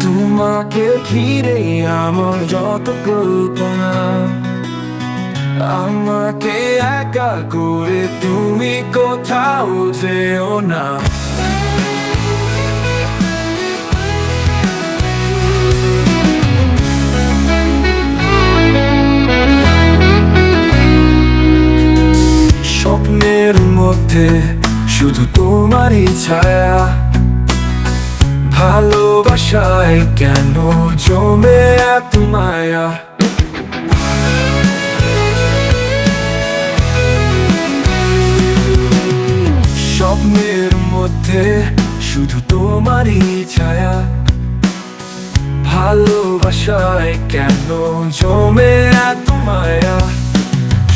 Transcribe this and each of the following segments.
তোমাকে ঘিরে আমার যত কল্পনা আমাকে একা করে তুমি কোথাও যেও না। স্বপ্নের মধ্যে শুধু তোমারই ছায়া ভালোবাসায় কেন জমে এত মায়া? স্বপ্নের মধ্যে শুধু তোমারই ছায়া। ভালোবাসায় কেন জমে এত মায়া?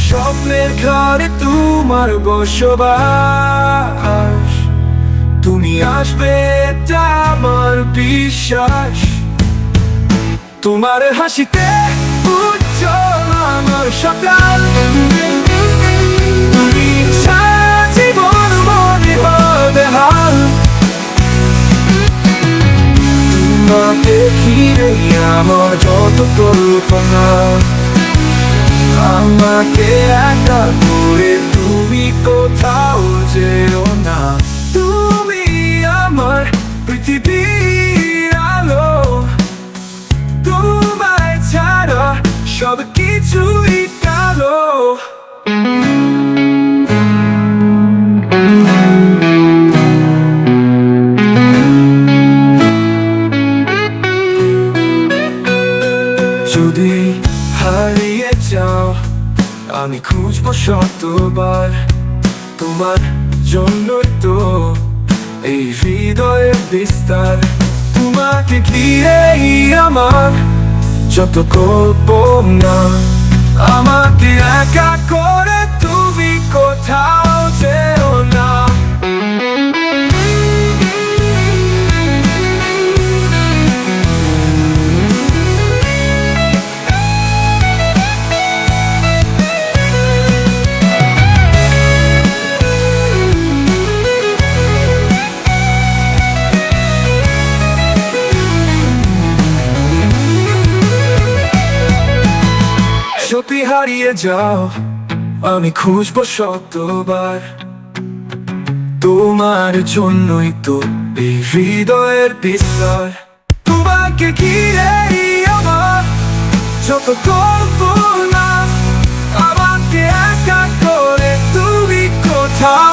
স্বপ্নের ঘরে তোমার বসবাস। তুমি আসবে বিশ্বাস, তোমার হাসিতে উজ্জ্বল আমার সকাল। তুমি জীবন মনে হবে হাল। তোমাকে ঘিরে আমার যত কল্পনা। আমাকে একা করে তুমি কোথাও যেও না। কিছুই যদি হারিয়ে যাও আমি খুঁজবো শতবার তোমার জন্য তো এই হৃদয়ের বিস্তার তোমাকে ঘিরেই আমার যত কল্পনা আমাকে একা করে তুমি কোথাও যেও হারিয়ে যাও, আমি খুঁজবো শতবার। তোমার জন্যই তো হৃদয়ের বিস্তার তোমাকে ঘিরে আমার যত কল্পনা, আমাকে একা করে তুমি না